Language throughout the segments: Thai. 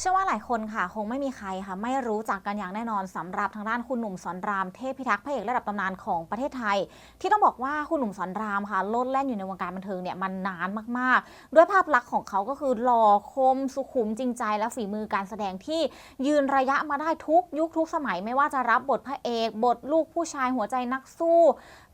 เชื่อว่าหลายคนค่ะ คงไม่มีใครค่ะ ไม่รู้จักกันอย่างแน่นอนสำหรับทางด้านคุณหนุ่มสอนรามเทพพิทักษ์พระเอกระดับตำนานของประเทศไทย ที่ต้องบอกว่าคุณหนุ่มสอนรามค่ะโลดแล่นอยู่ในวงการบันเทิงเนี่ยมันนานมากๆ ด้วยภาพลักษณ์ของเขาก็คือหล่อคมสุขุมจริงใจ และฝีมือการแสดงที่ยืนระยะมาได้ทุกยุคทุกสมัยไม่ว่าจะรับบทพระเอก บทลูกผู้ชายหัวใจนักสู้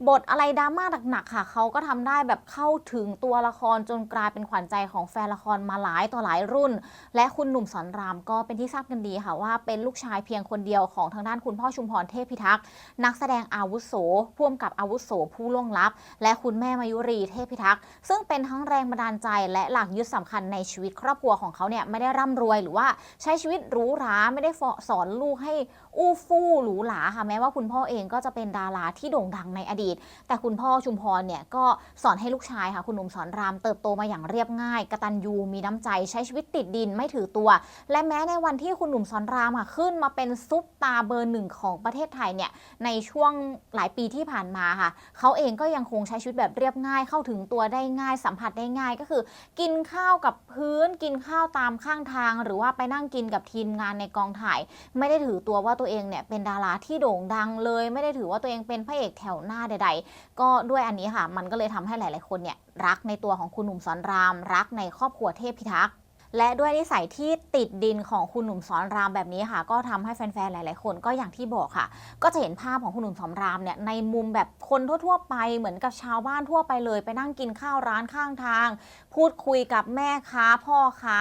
บทอะไรดราม่าหนักๆค่ะ เขาก็ทำได้แบบเข้าถึงตัวละครจนกลายเป็นขวัญใจของแฟนละครมาหลายต่อหลายรุ่น และคุณหนุ่มสอนรามก็เป็นที่ทราบกันดีค่ะว่าเป็นลูกชายเพียงคนเดียวของทางด้านคุณพ่อชุมพรเทพพิทักษ์นักแสดงอาวุโสพ่วมกับอาวุโสผู้ล่วงลับ และคุณแม่มายุรีเทพพิทักษ์ซึ่งเป็นทั้งแรงบันดาลใจและหลักยึดสำคัญในชีวิตครอบครัวของเขาเนี่ยไม่ได้ร่ำรวยหรือว่าใช้ชีวิตหรูหราไม่ได้สอนลูกให้อู้ฟู่หรูหราค่ะแม้ว่าคุณพ่อเองก็จะเป็นดาราที่โด่งดังในอดีต แต่คุณพ่อชุมพรเนี่ยก็สอนให้ลูกชายค่ะคุณหนุ่มสอนรามเติบโตมาอย่างเรียบง่ายกระตัญญูมีน้ำใจใช้ชีวิตติดดินไม่ถือตัวและแม้ในวันที่คุณหนุ่มสอนรามค่ะขึ้นมาเป็นซุปตาเบอร์หนึ่งของประเทศไทยเนี่ยในช่วงหลายปีที่ผ่านมาค่ะเขาเองก็ยังคงใช้ชีวิตแบบเรียบง่ายเข้าถึงตัวได้ง่ายสัมผัสได้ง่ายก็คือ กินข้าวกับพื้นกินข้าวตามข้างทาง หรือว่าไปนั่งกินกับทีมงานในกองถ่าย ไม่ได้ถือตัวว่าตัวเองเนี่ยเป็นดาราที่โด่งดังเลย ไม่ได้ถือว่าตัวเองเป็นพระเอกแถวหน้าใด ๆ ก็ด้วยอันนี้ค่ะ มันก็เลยทำให้หลาย ๆ คนเนี่ยรักในตัวของคุณหนุ่มสอนราม รักในครอบครัวเทพพิทักษ์ และด้วยนิสัยที่ติดดินของคุณหนุ่มสอนรามแบบนี้ค่ะ ก็ทำให้แฟนๆ หลาย ๆ คนก็อย่างที่บอกค่ะ ก็จะเห็นภาพของคุณหนุ่มสอนรามเนี่ยในมุมแบบคนทั่ว ๆ ไปเหมือนกับชาวบ้านทั่วไปเลย ไปนั่งกินข้าวร้านข้างทาง พูดคุยกับแม่ค้าพ่อค้า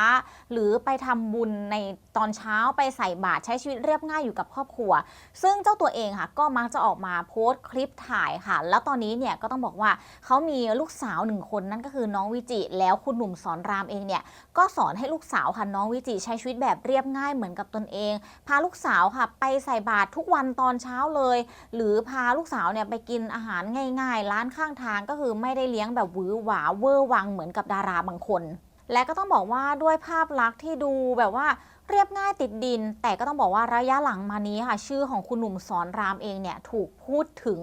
หรือไปทำบุญในตอนเช้าไปใส่บาตรใช้ชีวิตเรียบง่ายอยู่กับครอบครัว ซึ่งเจ้าตัวเองค่ะ ก็มักจะออกมาโพสต์คลิปถ่ายค่ะ แล้วตอนนี้เนี่ยก็ต้องบอกว่าเขามีลูกสาวหนึ่งคนนั่นก็คือน้องวิจิแล้วคุณหนุ่มสอนรามเองเนี่ยก็สอนใให้ลูกสาวค่ะน้องวิจิใช้ชีวิตแบบเรียบง่ายเหมือนกับตนเอง พาลูกสาวค่ะไปใส่บาตรทุกวันตอนเช้าเลย หรือพาลูกสาวเนี่ยไปกินอาหารง่าย ๆ ร้านข้างทางก็คือไม่ได้เลี้ยงแบบหวือหวาเวอร์วังเหมือนกับดาราบางคน และก็ต้องบอกว่าด้วยภาพลักษณ์ที่ดูแบบว่าเรียบง่ายติดดิน แต่ก็ต้องบอกว่าระยะหลังมานี้ค่ะ ชื่อของคุณหนุ่มสอนรามเองเนี่ยถูกพูดถึง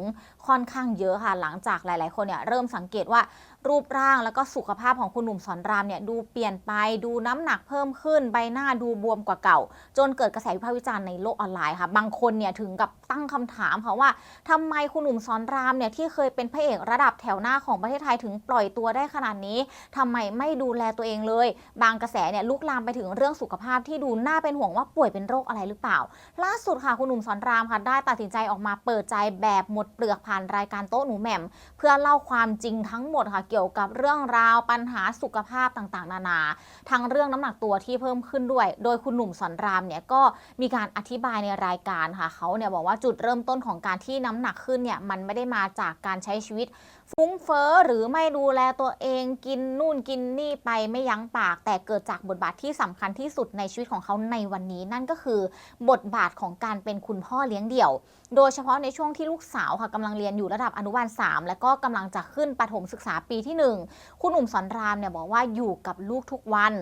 ค่อนข้างเยอะค่ะ หลังจากหลาย ๆ คนเนี่ยเริ่มสังเกตว่ารูปร่างแล้วก็สุขภาพของคุณหนุ่มสอนรามเนี่ยดูเปลี่ยนไปดูน้ำหนักเพิ่มขึ้น ใบหน้าดูบวมกว่าเก่า จนเกิดกระแสวิพากษ์วิจารณ์ในโลกออนไลน์ค่ะ บางคนเนี่ยถึงกับตั้งคำถามค่ะว่าทำไมคุณหนุ่มสอนรามเนี่ยที่เคยเป็นพระเอกระดับแถวหน้าของประเทศไทยถึงปล่อยตัวได้ขนาดนี้ทำไมไม่ดูแลตัวเองเลย บางกระแสเนี่ยลุกลามไปถึงเรื่องสุขภาพที่ดูน่าเป็นห่วงว่าป่วยเป็นโรคอะไรหรือเปล่า ล่าสุดค่ะคุณหนุ่มสอนรามค่ะได้ตัดสินใจออกมาเปิดใจแบบหมดเปลือกผ่านรายการโต๊ะหนูแหม่ม เพื่อเล่าความจริงทั้งหมดค่ะเกี่ยวกับเรื่องราวปัญหาสุขภาพต่างๆ นานา ทั้งเรื่องน้ำหนักตัวที่เพิ่มขึ้นด้วย โดยคุณหนุ่มสอนรามเนี่ยก็มีการอธิบายในรายการค่ะเขาเนี่ยบอกว่าจุดเริ่มต้นของการที่น้ำหนักขึ้นเนี่ยมันไม่ได้มาจากการใช้ชีวิต ฟุ้งเฟ้อหรือไม่ดูแลตัวเองกินนู่นกินนี่ไปไม่ยั้งปาก แต่เกิดจากบทบาทที่สำคัญที่สุดในชีวิตของเขาในวันนี้ นั่นก็คือบทบาทของการเป็นคุณพ่อเลี้ยงเดี่ยว โดยเฉพาะในช่วงที่ลูกสาวค่ะกำลังเรียนอยู่ระดับอนุบาล 3 และก็กำลังจะขึ้นประถมศึกษาปีที่ 1 คุณหนุ่มสอนรามเนี่ยบอกว่าอยู่กับลูกทุกวัน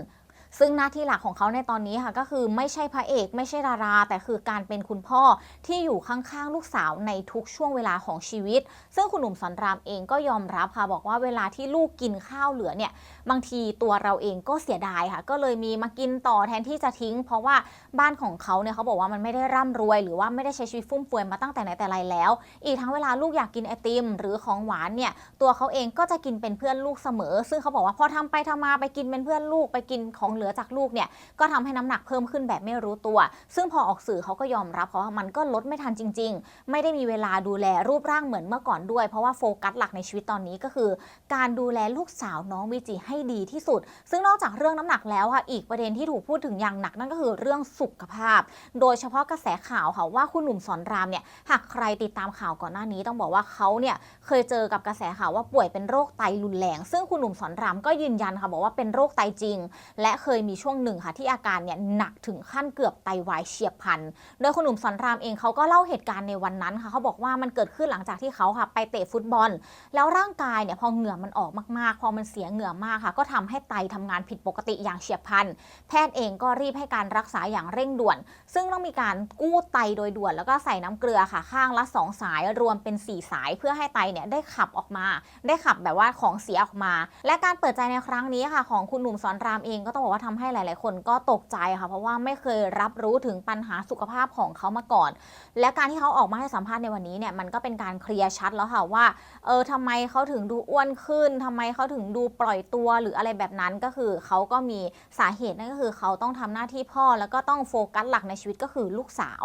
ซึ่งหน้าที่หลักของเขาในตอนนี้ค่ะก็คือไม่ใช่พระเอกไม่ใช่ดารา แต่คือการเป็นคุณพ่อที่อยู่ข้างๆลูกสาวในทุกช่วงเวลาของชีวิต ซึ่งคุณหนุ่มสอนรามเองก็ยอมรับค่ะบอกว่าเวลาที่ลูกกินข้าวเหลือเนี่ยบางทีตัวเราเองก็เสียดายค่ะ ก็เลยมีมากินต่อแทนที่จะทิ้ง เพราะว่าบ้านของเขาเนี่ยเขาบอกว่ามันไม่ได้ร่ำรวย หรือว่าไม่ได้ใช้ชีวิตฟุ่มเฟือยมาตั้งแต่ไหนแต่ไรแล้ว อีกทั้งเวลาลูกอยากกินไอติม หรือของหวานเนี่ยตัวเขาเองก็จะกินเป็นเพื่อนลูกเสมอ ซึ่งเขาบอกว่าพอทำไปทำมาไปกินเป็นเพื่อนลูกไปกินของเหลือจากลูกเนี่ยก็ทำให้น้ำหนักเพิ่มขึ้นแบบไม่รู้ตัว ซึ่งพอออกสื่อเขาก็ยอมรับเพราะว่ามันก็ลดไม่ทันจริง ๆ ไม่ได้มีเวลาดูแลรูปร่างเหมือนเมื่อก่อนด้วย เพราะว่าโฟกัสหลักในชีวิตตอนนี้ก็คือ การดูแลลูกสาวน้องวิจิให้ดีที่สุด ซึ่งนอกจากเรื่องน้ำหนักแล้วค่ะอีกประเด็นที่ถูกพูดถึงอย่างหนักนั่นก็คือเรื่องสุขภาพ โดยเฉพาะกระแสข่าวค่ะว่าคุณหนุ่มสอนรามเนี่ยหากใครติดตามข่าวก่อนหน้านี้ ต้องบอกว่าเขาเนี่ยเคยเจอกับกระแสข่าวว่าป่วยเป็นโรคไตรุนแรง ซึ่งคุณหนุ่มสอนรามก็ยืนยันค่ะบอกว่าเป็นโรคไตจริง และเคคยมีช่วงหนึ่งค่ะที่อาการเนี่ยหนักถึงขั้นเกือบไตวายเฉียบพลัน โดยคุณหนุ่มสอนรามเองเขาก็เล่าเหตุการณ์ในวันนั้นค่ะเขาบอกว่ามันเกิดขึ้นหลังจากที่เขาค่ะไปเตะฟุตบอล แล้วร่างกายเนี่ยพอเหงื่อมันออกมากๆ พอมันเสียเหงื่อมากค่ะ ก็ทำให้ไตทำงานผิดปกติอย่างเฉียบพลัน แพทย์เองก็รีบให้การรักษาอย่างเร่งด่วน ซึ่งต้องมีการกู้ไตโดยด่วน แล้วก็ใส่น้ำเกลือค่ะข้างละ 2 สายรวมเป็น 4 สาย เพื่อให้ไตเนี่ยได้ขับออกมา ได้ขับแบบว่าของเสียออกมา และการเปิดใจในครั้งนี้ค่ะ ของคุณหนุ่มสอนรามเองก็ต้องบอกว่าว่าทำให้หลาย ๆ คนก็ตกใจค่ะเพราะว่าไม่เคยรับรู้ถึงปัญหาสุขภาพของเขามาก่อน และการที่เขาออกมาให้สัมภาษณ์ในวันนี้เนี่ยมันก็เป็นการเคลียร์ชัดแล้วค่ะว่าเออทำไมเขาถึงดูอ้วนขึ้นทำไมเขาถึงดูปล่อยตัวหรืออะไรแบบนั้นก็คือเขาก็มีสาเหตุนั่นก็คือเขาต้องทำหน้าที่พ่อแล้วก็ต้องโฟกัสหลักในชีวิตก็คือลูกสาว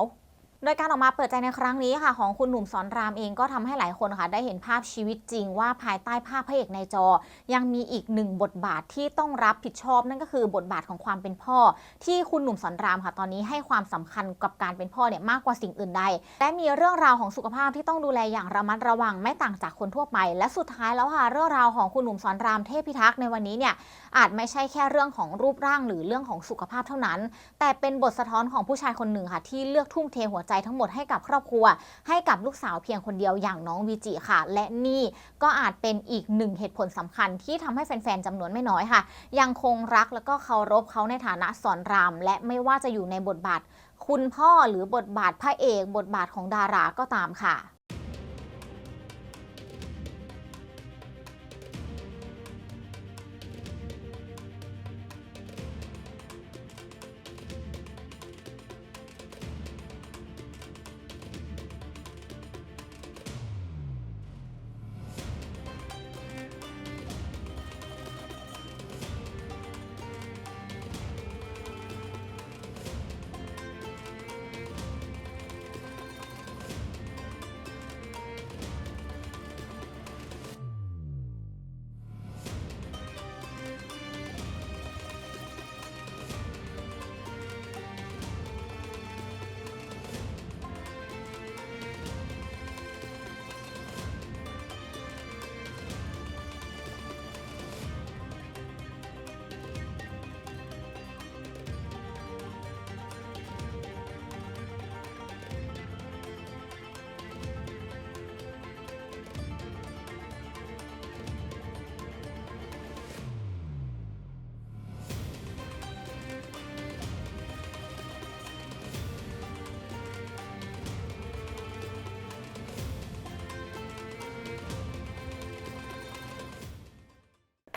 โดยการออกมาเปิดใจในครั้งนี้ค่ะ ของคุณหนุ่มสอนรามเองก็ทำให้หลายคนค่ะ ได้เห็นภาพชีวิตจริงว่าภายใต้ภาพพระเอกในจอ ยังมีอีกหนึ่งบทบาทที่ต้องรับผิดชอบนั่นก็คือบทบาทของความเป็นพ่อ ที่คุณหนุ่มสอนรามค่ะ ตอนนี้ให้ความสำคัญกับการเป็นพ่อเนี่ยมากกว่าสิ่งอื่นใดและมีเรื่องราวของสุขภาพที่ต้องดูแลอย่างระมัดระวังไม่ต่างจากคนทั่วไป และสุดท้ายแล้วค่ะเรื่องราวของคุณหนุ่มสอนรามเทพิทักษ์ในวันนี้เนี่ยอาจไม่ใช่แค่เรื่องของรูปร่างหรือเรื่องของสุขภาพเท่านั้น แต่เป็นบทสะท้อนของผู้ชายคนหนึ่งค่ะที่เลือกทุ่มเทหัวใจทั้งหมดให้กับครอบครัว ให้กับลูกสาวเพียงคนเดียวอย่างน้องวีจิค่ะ และนี่ก็อาจเป็นอีกหนึ่งเหตุผลสำคัญที่ทำให้แฟนๆจำนวนไม่น้อยค่ะ ยังคงรักและก็เคารพเขาในฐานะสอนราม และไม่ว่าจะอยู่ในบทบาท คุณพ่อหรือบทบาทพระเอก บทบาทของดาราก็ตามค่ะ